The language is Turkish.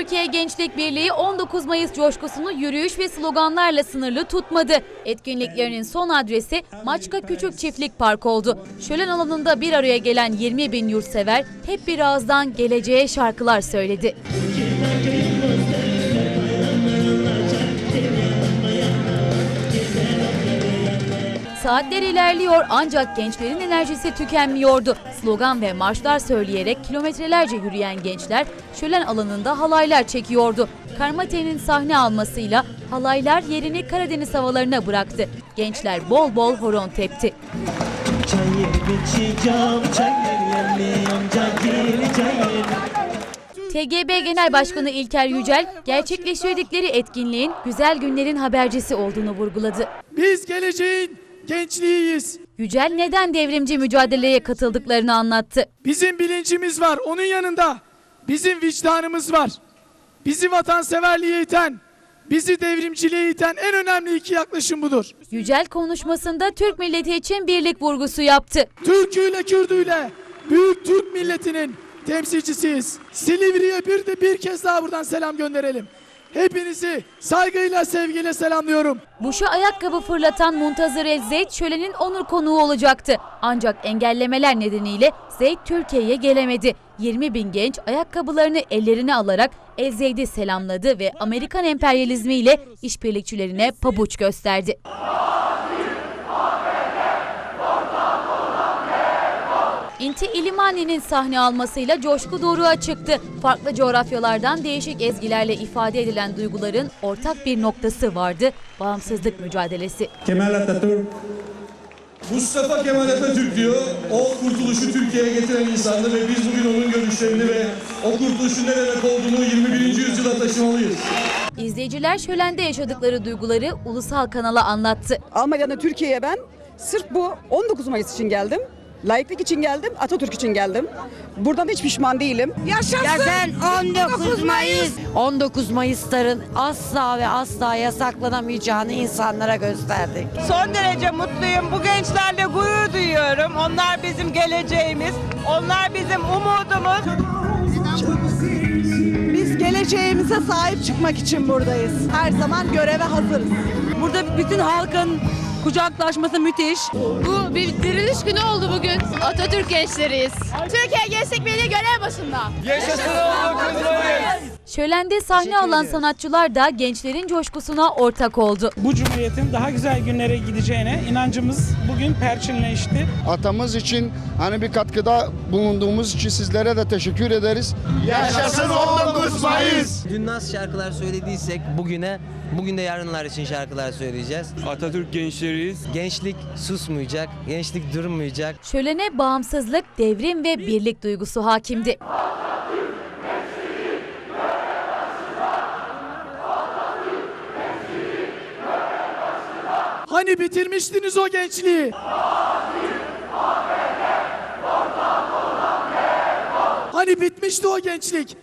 Türkiye Gençlik Birliği 19 Mayıs coşkusunu yürüyüş ve sloganlarla sınırlı tutmadı. Etkinliklerinin son adresi Maçka Küçük Çiftlik Park oldu. Şölen alanında bir araya gelen 20 bin yurtsever hep bir ağızdan geleceğe şarkılar söyledi. Saatler ilerliyor ancak gençlerin enerjisi tükenmiyordu. Slogan ve marşlar söyleyerek kilometrelerce yürüyen gençler şölen alanında halaylar çekiyordu. Karmate'nin sahne almasıyla halaylar yerini Karadeniz havalarına bıraktı. Gençler bol bol horon tepti. TGB Genel Başkanı İlker Yücel, gerçekleştirdikleri etkinliğin güzel günlerin habercisi olduğunu vurguladı. Biz geleceğin gençliğiyiz. Yücel neden devrimci mücadeleye katıldıklarını anlattı. Bizim bilincimiz var. Onun yanında bizim vicdanımız var. Bizi vatanseverliğe iten, bizi devrimciliğe iten en önemli iki yaklaşım budur. Yücel konuşmasında Türk milleti için birlik vurgusu yaptı. Türküyle Kürdüyle büyük Türk milletinin temsilcisiyiz. Silivri'ye bir de bir kez daha buradan selam gönderelim. Hepinizi saygıyla sevgiyle selamlıyorum. Buş'a ayakkabı fırlatan Muntazır El Zeyd şölenin onur konuğu olacaktı. Ancak engellemeler nedeniyle Zeyd Türkiye'ye gelemedi. 20 bin genç ayakkabılarını ellerine alarak El Zeyd'i selamladı ve Amerikan emperyalizmiyle işbirlikçilerine pabuç gösterdi. İnti İlimani'nin sahne almasıyla coşku doruğa çıktı. Farklı coğrafyalardan değişik ezgilerle ifade edilen duyguların ortak bir noktası vardı. Bağımsızlık mücadelesi. Kemal Atatürk Mustafa Kemal Atatürk diyor, o kurtuluşu Türkiye'ye getiren insandı ve biz bugün onun görüşlerini ve o kurtuluşun ne demek olduğunu 21. yüzyıla taşımalıyız. İzleyiciler şölende yaşadıkları duyguları ulusal kanala anlattı. Almanya'dan Türkiye'ye ben sırf bu 19 Mayıs için geldim. Layıklık için geldim, Atatürk için geldim. Buradan hiç pişman değilim. Yaşasın 19 Mayıs. 19 Mayıs'ların asla ve asla yasaklanamayacağını insanlara gösterdik. Son derece mutluyum. Bu gençlerle gurur duyuyorum. Onlar bizim geleceğimiz. Onlar bizim umudumuz. Biz geleceğimize sahip çıkmak için buradayız. Her zaman göreve hazırız. Burada bütün halkın kucaklaşması müthiş. Bu bir diriliş günü oldu bugün. Atatürk gençleriyiz. Türkiye Gençlik Birliği görev başında. Şölende sahne alan sanatçılar da gençlerin coşkusuna ortak oldu. bu cumhuriyetin daha güzel günlere gideceğine inancımız bugün perçinleşti. Atamız için hani bir katkıda bulunduğumuz için sizlere de teşekkür ederiz. Yaşasın 19 Mayıs! Dün nasıl şarkılar söylediysek bugüne, bugün de yarınlar için şarkılar söyleyeceğiz. Atatürk gençleriyiz. Gençlik susmayacak, gençlik durmayacak. Şölene bağımsızlık, devrim ve birlik duygusu hakimdi. Hani bitirmiştiniz o gençliği? Hani bitmişti o gençlik?